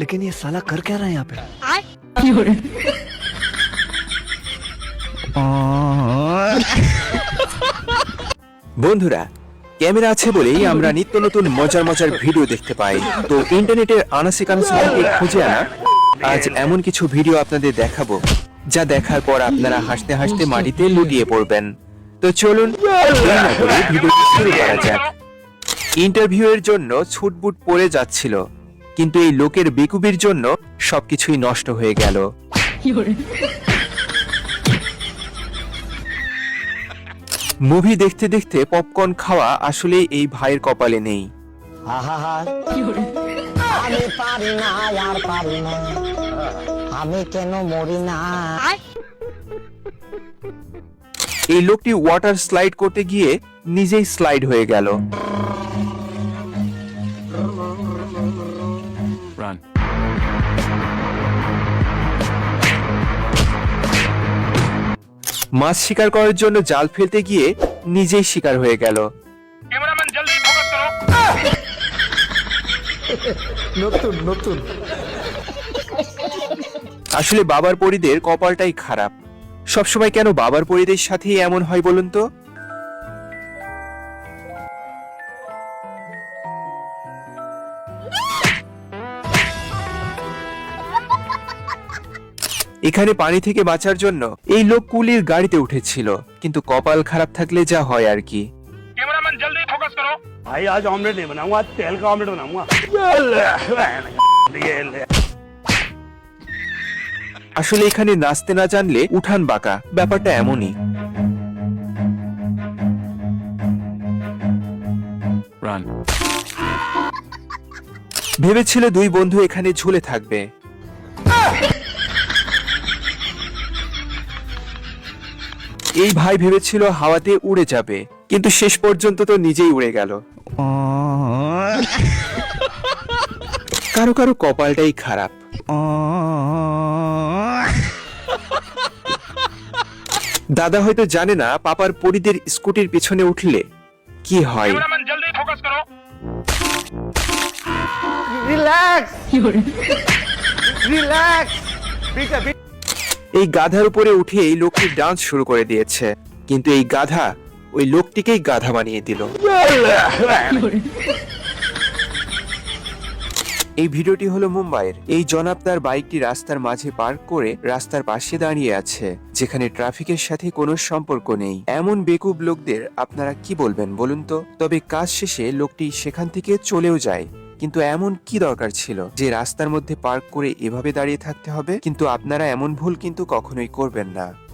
लेकिन ये साला कर क्या रहा है यहाँ पे বন্ধুরা ক্যামেরা আছে বলেই আমরা নিত্য নতুন মজার মজার ভিডিও দেখতে পাই তো ইন্টারনেটের আনাসে কানাসে থেকে খুঁজে আনা আজ এমন কিছু ভিডিও আপনাদের দেখাবো যা দেখার পর আপনারা হাসতে হাসতে মাটিতে লুটিয়ে পড়বেন তো চলুন দেরি না করে ভিডিওটি শুরু করা যাক ইন্টারভিউ এর জন্য ছুটবুট পড়ে যাচ্ছিল কিন্তু এই লোকের বেকুবির জন্য সবকিছুই নষ্ট হয়ে গেল। মুভি দেখতে দেখতে পপকর্ন খাওয়া আসলে এই ভাইয়ের কপালে নেই। আহা আমি পারি না আর পারি না। আমি কেন মরি না? এই লোকটি ওয়াটার স্লাইড করতে গিয়ে নিজেই স্লাইড হয়ে গেল। Run. মাছ শিকার করার জন্য জাল ফেলতে গিয়ে নিজেই শিকার হয়ে গেল। আসলে বাবার পরিদের কপালটাই খারাপ। সবসময় কেন বাবার পরিদের সাথেই এমন হয় বলুন তো? এখানে পানি থেকে বাঁচার জন্য এই লোক কুলির গাড়িতে উঠেছিল। কিন্তু কপাল খারাপ থাকলে যা হয় আর কি। ভাই আজ আসলে এখানে নাচতে না জানলে উঠান বাঁকা ব্যাপারটা এমনই। ভেবেছিল দুই বন্ধু এখানে ঝুলে থাকবে। এই ভাই ভেবেছিল হাওয়াতে উড়ে যাবে কিন্তু শেষ পর্যন্ত তো নিজেই উড়ে গেল। কারও কারও কপালটাই খারাপ। দাদা হয়তো জানে না পাপার পরিদের স্কুটির পিছনে উঠলে কি হয়। রিল্যাক্স রিল্যাক্স এই গাধার উপরে উঠে এই লোকটি ডান্স শুরু করে দিয়েছে। কিন্তু এই গাধা ওই লোকটিকেই গাধা বানিয়ে দিল। এই ভিডিওটি হলো মুম্বাইয়ের। এই জনাব তার বাইকটি রাস্তার মাঝে পার্ক করে রাস্তার পাশে দাঁড়িয়ে আছে, যেখানে ট্রাফিকের সাথে কোনো সম্পর্ক নেই। এমন বেকুব লোকদের আপনারা কি বলবেন বলুন তো? তবে কাজ শেষে লোকটি সেখান থেকে চলেও যায়। কিন্তু এমন কি দরকার ছিল যে রাস্তার মধ্যে পার্ক করে এভাবে দাঁড়িয়ে থাকতে হবে? কিন্তু আপনারা এমন ভুল কিন্তু কখনোই করবেন না।